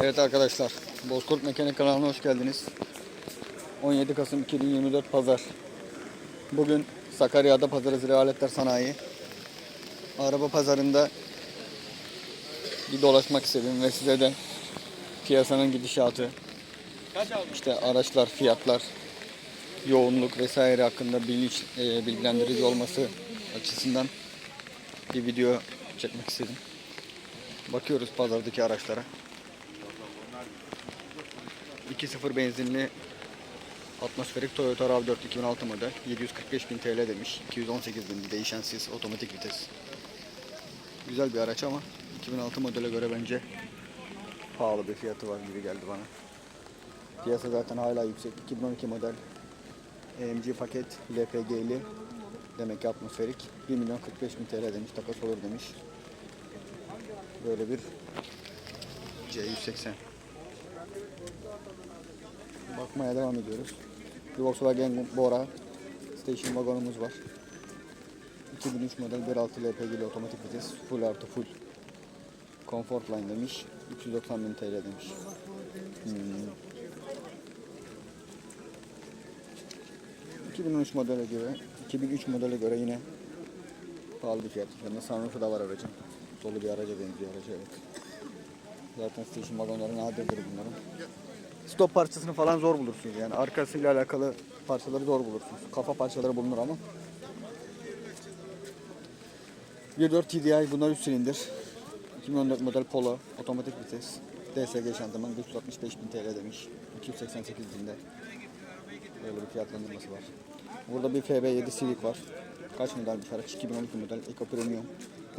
Evet arkadaşlar, Bozkurt Mekanik kanalına hoş geldiniz. 17 Kasım 2024 Pazar. Bugün Sakarya'da Pazarı Zira Aletler Sanayi. Araba pazarında bir dolaşmak istedim ve size de piyasanın gidişatı, işte araçlar, fiyatlar, yoğunluk vesaire hakkında bilinç, e, bilgilendirici olması açısından bir video çekmek istedim. Bakıyoruz pazardaki araçlara. 2.0 benzinli atmosferik Toyota RAV4 2006 model 745.000 TL demiş. 218.000 değişensiz otomatik vites. Güzel bir araç ama 2006 modele göre bence pahalı bir fiyatı var gibi geldi bana. Piyasa zaten hala yüksek. 2012 model AMG paket LPG'li demek ki atmosferik 1 milyon 45 bin TL demiş. Takas olur demiş. Böyle bir C180. Bakmaya devam ediyoruz. Bir Volkswagen Bora station vagonumuz var. 2003 model 1.6 LPG'li otomatik vites full artı full. Comfort line demiş. 390 bin TL demiş. Hmm. 2013 modele göre 2003 modele göre yine pahalı bir fiyat. Yanında sunroof'u da var aracın. Dolu bir araca benziyor aracı evet. Zaten station vagonları nadirdir bunların. Stop parçasını falan zor bulursunuz yani arkasıyla alakalı parçaları zor bulursunuz. Kafa parçaları bulunur ama. 1.4 TDI bunlar 3 silindir. 2014 model Polo otomatik vites. DSG şanzıman 365 bin TL demiş. 288 binde. Böyle bir fiyatlandırması var. Burada bir FB7 Civic var. Kaç modelmiş araç? 2012 model Eco Premium.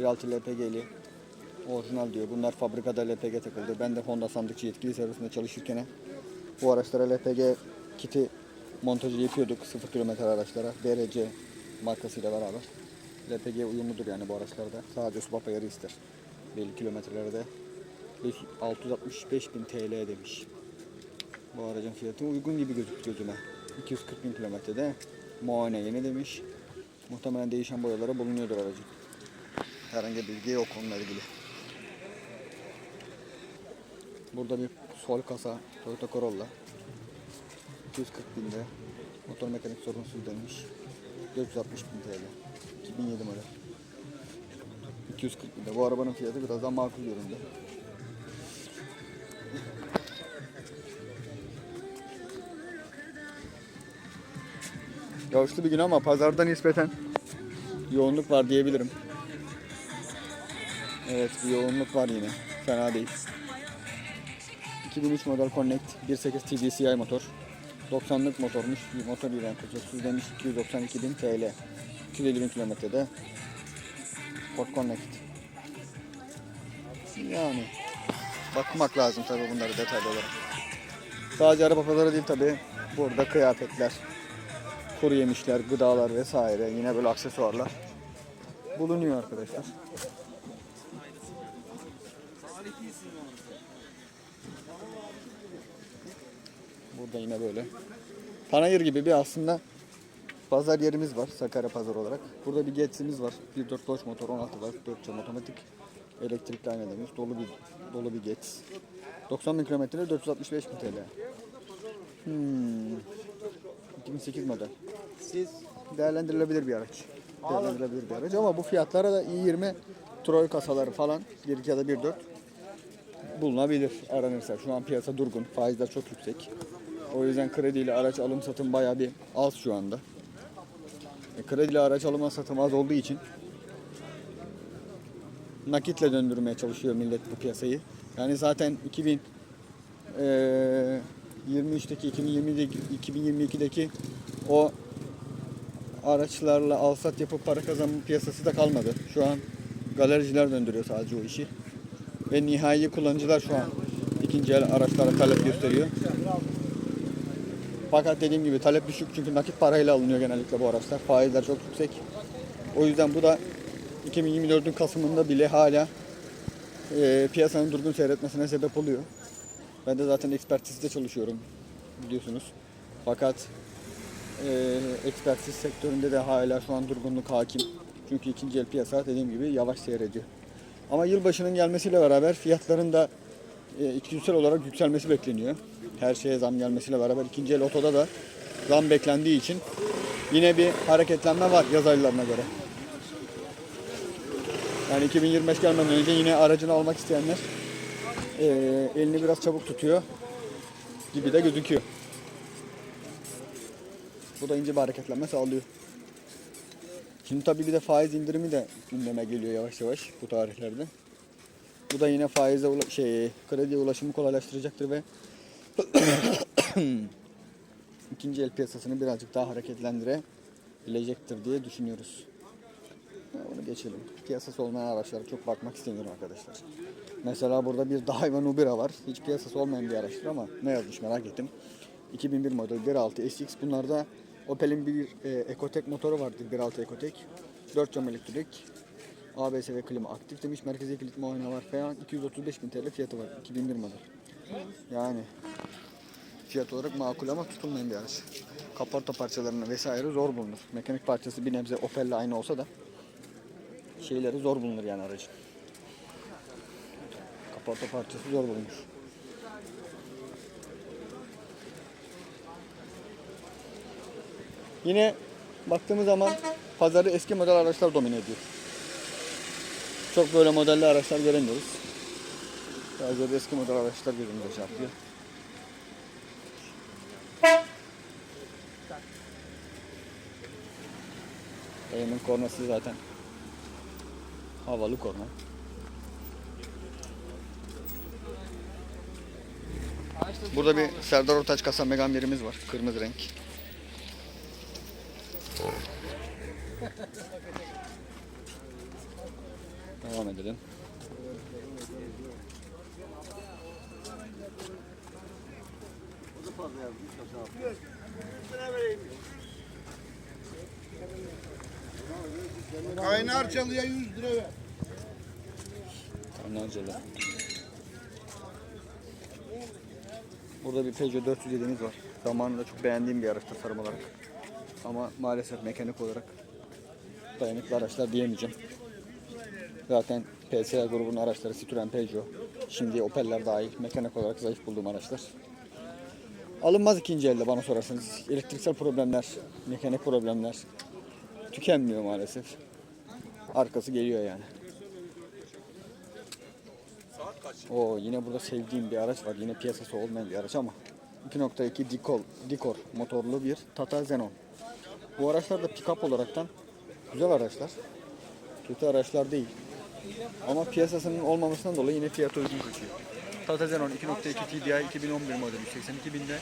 1.6 LPG'li. Orijinal diyor. Bunlar fabrikada LPG takıldı. Ben de Honda sandıkçı yetkili servisinde çalışırken bu araçlara LPG kiti montajı yapıyorduk 0 kilometre araçlara. DRC markasıyla beraber. LPG uyumludur yani bu araçlarda. Sadece subap ayarı ister. Belli kilometrelerde 665 bin TL demiş. Bu aracın fiyatı uygun gibi gözüktü gözüme. 240 bin kilometrede muayene yeni demiş. Muhtemelen değişen boyalara bulunuyordur aracın. Herhangi bir bilgi yok onunla ilgili. Burada bir sol kasa Toyota Corolla. 240 binde. Motor mekanik sorunsuz demiş. 460 bin TL. 2007 model. 240 binde. Bu arabanın fiyatı biraz daha makul göründü. Yağışlı bir gün ama pazarda nispeten yoğunluk var diyebilirim. Evet bir yoğunluk var yine. Fena değil. 2003 model Connect 1.8 TDCi motor. 90'lık motormuş. Motor ilan kutusu demiş 292 bin TL. 250 bin kilometrede. Ford Connect. Yani bakmak lazım tabi bunları detaylı olarak. Sadece araba pazarı değil tabi. Burada kıyafetler, kuru yemişler, gıdalar vesaire yine böyle aksesuarlar bulunuyor arkadaşlar. Burada yine böyle panayır gibi bir aslında pazar yerimiz var Sakarya pazar olarak. Burada bir Getz'imiz var. 1.4 Dodge motor 16 var. 4 cam otomatik. Elektrikli ayna demiş. Dolu bir dolu bir Getz. 90 bin kilometre 465 bin TL. Hmm. 2008 model. Siz Değerlendirilebilir bir araç. Değerlendirilebilir bir araç ama bu fiyatlara da i20 Troy kasaları falan 1 ya da 1.4 bulunabilir aranırsa. Şu an piyasa durgun. Faizler çok yüksek. O yüzden krediyle araç alım satım bayağı bir az şu anda. E, krediyle araç alım satım az olduğu için nakitle döndürmeye çalışıyor millet bu piyasayı. Yani zaten 2000 eee 23'teki 2020'deki 2022'deki o araçlarla alsat yapıp para kazanma piyasası da kalmadı. Şu an galericiler döndürüyor sadece o işi. Ve nihai kullanıcılar şu an ikinci el araçlara talep gösteriyor. Fakat dediğim gibi talep düşük çünkü nakit parayla alınıyor genellikle bu araçlar. Faizler çok yüksek. O yüzden bu da 2024'ün Kasım'ında bile hala e, piyasanın durgun seyretmesine sebep oluyor. Ben de zaten ekspertizde çalışıyorum biliyorsunuz. Fakat e, ekspertiz sektöründe de hala şu an durgunluk hakim. Çünkü ikinci el piyasa dediğim gibi yavaş seyrediyor. Ama yılbaşının gelmesiyle beraber fiyatların da e, içgüdüsel olarak yükselmesi bekleniyor. Her şeye zam gelmesiyle beraber ikinci el otoda da zam beklendiği için yine bir hareketlenme var yaz aylarına göre. Yani 2025 gelmeden önce yine aracını almak isteyenler e, elini biraz çabuk tutuyor gibi de gözüküyor. Bu da ince bir hareketlenme sağlıyor. Şimdi tabii bir de faiz indirimi de gündeme geliyor yavaş yavaş bu tarihlerde. Bu da yine faize şey krediye ulaşımı kolaylaştıracaktır ve ikinci el piyasasını birazcık daha hareketlendirebilecektir diye düşünüyoruz. Onu geçelim. Piyasası olmayan araçlara çok bakmak istemiyorum arkadaşlar. Mesela burada bir Daiwa Nubira var. Hiç piyasası olmayan bir araçtır ama ne yazmış merak ettim. 2001 model 1.6 SX. Bunlarda Opel'in bir e, Ecotec motoru vardı 1.6 Ecotec. 4 cam elektrik. ABS ve klima aktif demiş. Merkezi kilit muayene var falan. 235 bin TL fiyatı var. 2001 model. Yani fiyat olarak makul ama tutulmayan bir araç. Kaporta parçalarını vesaire zor bulunur. Mekanik parçası bir nebze Opel'le aynı olsa da şeyleri zor bulunur yani aracın. Kaporta parçası zor bulunur. Yine baktığımız zaman pazarı eski model araçlar domine ediyor. Çok böyle modelli araçlar göremiyoruz. Sadece eski model araçlar gözümüze çarpıyor. Dayımın kornası zaten havalı korna. Burada bir Serdar Ortaç kasa Megan birimiz var. Kırmızı renk. Devam edelim. Kaynar çalıya 100 lira ver. Kanarcalı. Burada bir Peugeot 407'miz var. Zamanında çok beğendiğim bir araç tasarım olarak. Ama maalesef mekanik olarak dayanıklı araçlar diyemeyeceğim. Zaten PSA grubunun araçları Citroen Peugeot. Şimdi Opel'ler dahil mekanik olarak zayıf bulduğum araçlar. Alınmaz ikinci elde bana sorarsanız. Elektriksel problemler, mekanik problemler tükenmiyor maalesef. Arkası geliyor yani. O yine burada sevdiğim bir araç var. Yine piyasası olmayan bir araç ama 2.2 Dicor, Dicor motorlu bir Tata Xenon. Bu araçlar da pick-up olaraktan güzel araçlar. Kötü araçlar değil. Ama piyasasının olmamasından dolayı yine fiyatı uygun kaçıyor. Tata Xenon 2.2 TDI 2011 modeli 82 binde.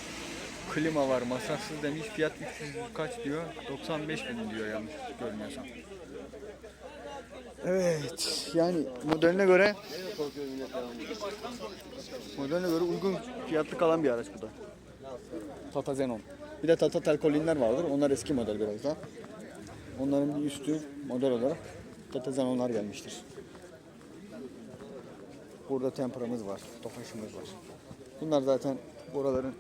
Klima var masrafsız demiş. Fiyat 300 kaç diyor? 95 bin diyor yanlış görmüyorsam. Evet yani modeline göre modeline göre uygun fiyatlı kalan bir araç bu da. Tata Xenon. Bir de Tata Telcolin'ler vardır. Onlar eski model biraz daha. Onların bir üstü model olarak Tata Xenon'lar gelmiştir. Burada Tempra'mız var, Tofaş'ımız var. Bunlar zaten buraların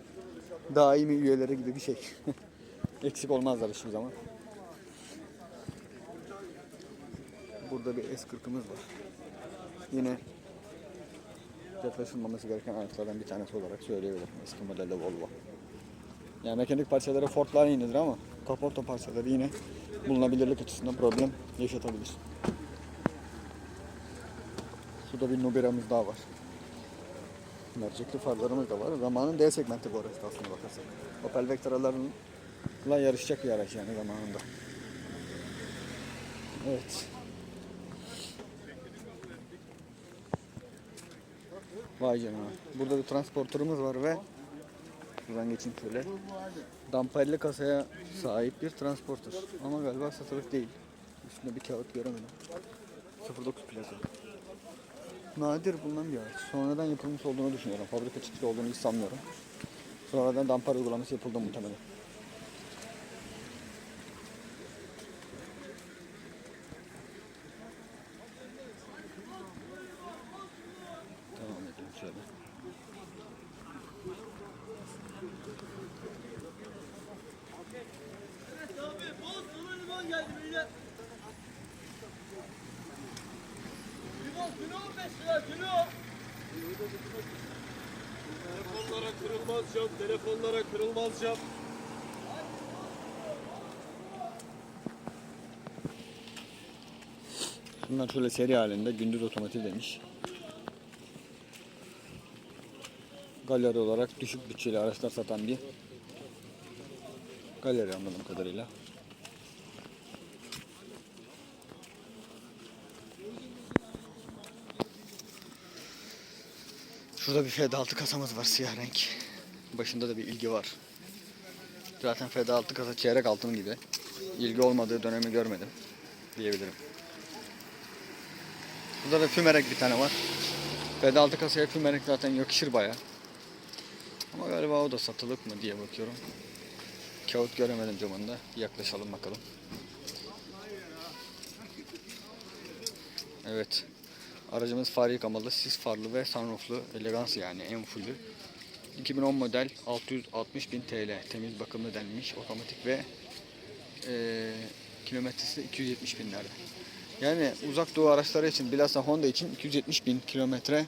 daimi üyeleri gibi bir şey. Eksik olmazlar hiçbir zaman. Burada bir S40'ımız var. Yine yaklaşılmaması gereken araçlardan bir tanesi olarak söyleyebilirim. Eski modelde Volvo. Yani mekanik parçaları Ford'lar yenidir ama kaporta parçaları yine bulunabilirlik açısından problem yaşatabilir. Şurada bir Nubira'mız daha var. Mercekli farlarımız da var. Zamanın D segmenti bu araçta aslında bakarsak. Opel Vectra'larla yarışacak bir araç yani zamanında. Evet. Vay canına. Burada bir transporterımız var ve buradan geçeyim şöyle. Damperli kasaya sahip bir transporter. Ama galiba satılık değil. Üstünde bir kağıt göremedim. 09 plaka. Nadir bulunan bir araç. Sonradan yapılmış olduğunu düşünüyorum. Fabrika çıkışı olduğunu hiç sanmıyorum. Sonradan damper uygulaması yapıldı muhtemelen. Devam edelim şöyle. Cam, telefonlara kırılmaz cam. Bunlar şöyle seri halinde gündüz otomotiv demiş. Galeri olarak düşük bütçeli araçlar satan bir galeri anladığım kadarıyla. Şurada bir FD6 kasamız var siyah renk. Başında da bir ilgi var. Zaten FD6 kasa çeyrek altın gibi. İlgi olmadığı dönemi görmedim diyebilirim. Burada da fümerek bir tane var. FD6 kasaya fümerek zaten yakışır baya. Ama galiba o da satılık mı diye bakıyorum. Kağıt göremedim camında. Yaklaşalım bakalım. Evet. Aracımız far yıkamalı, sis farlı ve sunrooflu. Elegans yani en fullü. 2010 model 660 bin TL. Temiz bakımlı denmiş. Otomatik ve eee kilometresi de 270 binlerde. Yani uzak doğu araçları için bilhassa Honda için 270 bin kilometre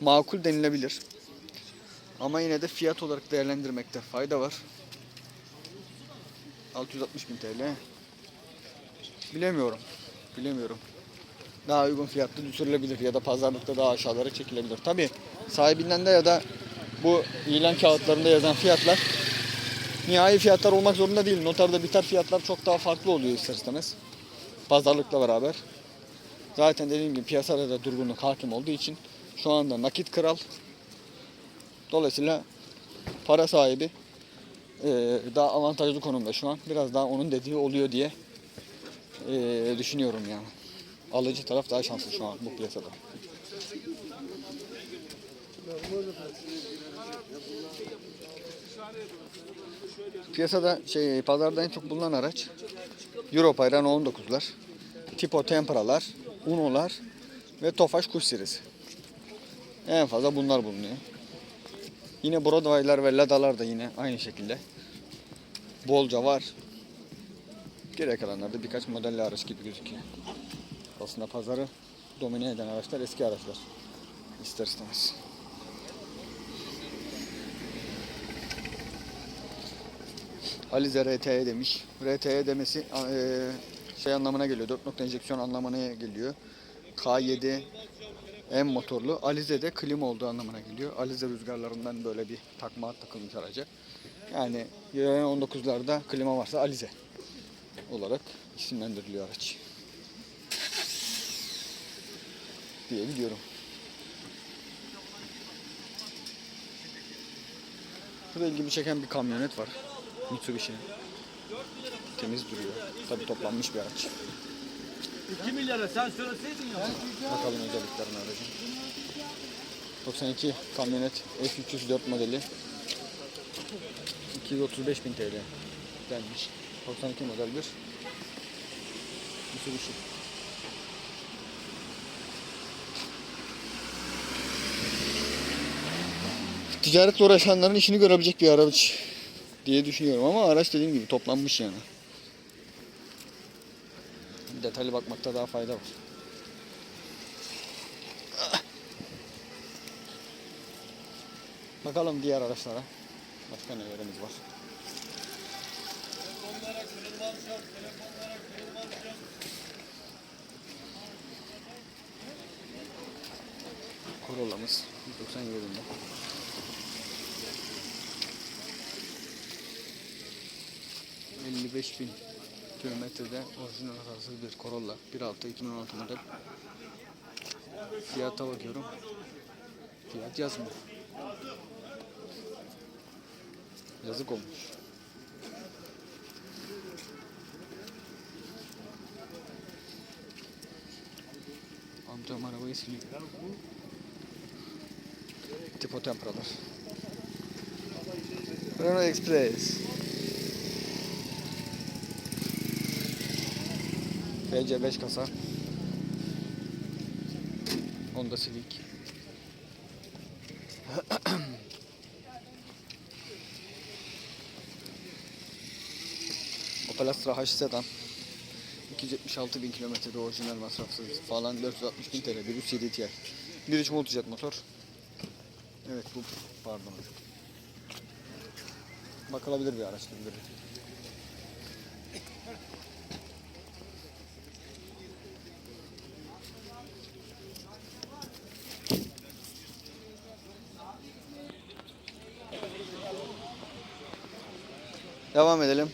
makul denilebilir. Ama yine de fiyat olarak değerlendirmekte fayda var. 660 bin TL. Bilemiyorum. Bilemiyorum. Daha uygun fiyatlı düşürülebilir ya da pazarlıkta daha aşağılara çekilebilir. Tabi sahibinden de ya da bu ilan kağıtlarında yazan fiyatlar nihai fiyatlar olmak zorunda değil. Notarda biter fiyatlar çok daha farklı oluyor ister istemez pazarlıkla beraber. Zaten dediğim gibi piyasada da durgunluk hakim olduğu için şu anda nakit kral. Dolayısıyla para sahibi eee, daha avantajlı konumda şu an. Biraz daha onun dediği oluyor diye eee, düşünüyorum yani. Alıcı taraf daha şanslı şu an bu piyasada. Piyasada şey pazarda en çok bulunan araç Europa Renault 19'lar, Tipo Tempra'lar, Uno'lar ve Tofaş kuş serisi. En fazla bunlar bulunuyor. Yine Broadway'lar ve Lada'lar da yine aynı şekilde. Bolca var. Geri kalanlarda birkaç modelli araç gibi gözüküyor. Aslında pazarı domine eden araçlar eski araçlar. İster istemez. Alize RTE demiş. RTE demesi eee, şey anlamına geliyor. 4 nokta enjeksiyon anlamına geliyor. K7 M motorlu. Alize de klima olduğu anlamına geliyor. Alize rüzgarlarından böyle bir takma takılmış araca. Yani 19'larda klima varsa Alize olarak isimlendiriliyor araç. Diye biliyorum. Burada ilgimi çeken bir kamyonet var. Mitsubishi. Temiz duruyor. Tabi toplanmış bir araç. 2 milyara sen söyleseydin ya. Bakalım özelliklerine aracın. 92 kamyonet F304 modeli. 235 bin TL denmiş. 92 model bir Mitsubishi. Ticaretle uğraşanların işini görebilecek bir araç diye düşünüyorum ama araç dediğim gibi toplanmış yani. Detaylı bakmakta daha fayda var. Bakalım diğer araçlara. Başka nelerimiz var. Telefonlara kırılmaz cam, telefonlara kırılmaz cam. Corolla'mız 197'de. ...55 bin kilometrede orijinal hasarlı bir Corolla 1.6 2016 model. Fiyata bakıyorum. Fiyat yazmıyor. Yazık olmuş. Amcam arabayı siliyor. Tipo Tempra'lar. Renault Express. FC5 kasa. Honda Civic. Opel Astra H sedan. 276 bin kilometrede orijinal masrafsız falan 460 bin TL 1.3 Ti. 1.3 multijet motor. Evet bu pardon. bakılabilir bir araç gibi Devam edelim.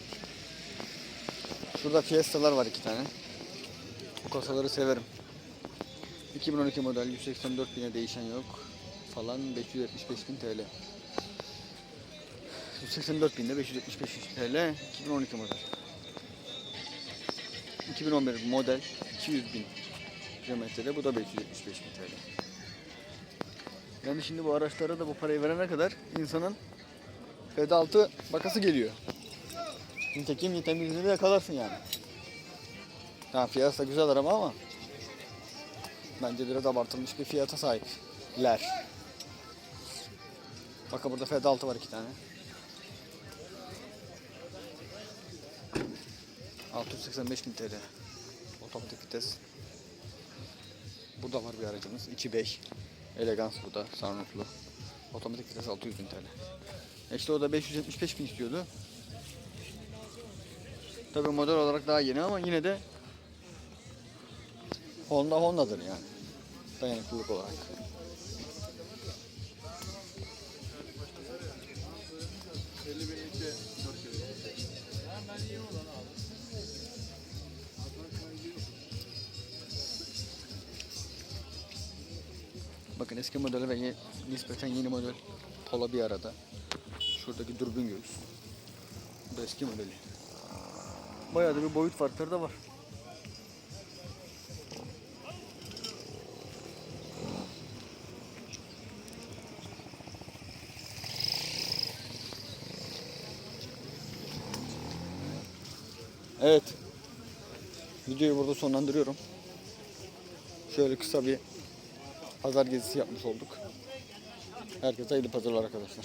Şurada Fiesta'lar var iki tane. Bu kasaları severim. 2012 model 184 bine değişen yok. Falan 575 bin TL. 184 binde 575 bin TL 2012 model. 2011 model 200 bin kilometrede bu da 575 bin TL. Yani şimdi bu araçlara da bu parayı verene kadar insanın Fed altı bakası geliyor. Nitekim nitemizini de yakalarsın yani. Tamam fiyatı da güzel araba ama bence biraz abartılmış bir fiyata sahipler. Bakın burada Fed altı var iki tane. 685 bin TL. Otomatik vites. Burada var bir aracımız. 2.5. Elegans bu da. Sunrooflu. Otomatik vites 600 bin TL. İşte o da 575 bin istiyordu. Tabii model olarak daha yeni ama yine de Honda Honda'dır yani. Dayanıklılık olarak. Bakın eski model ve ye- nispeten yeni model Polo bir arada. Şuradaki dürbün göğüs. Bu eski modeli. Bayağı da bir boyut farkları da var. Evet. Videoyu burada sonlandırıyorum. Şöyle kısa bir pazar gezisi yapmış olduk. Herkese hayırlı pazarlar arkadaşlar.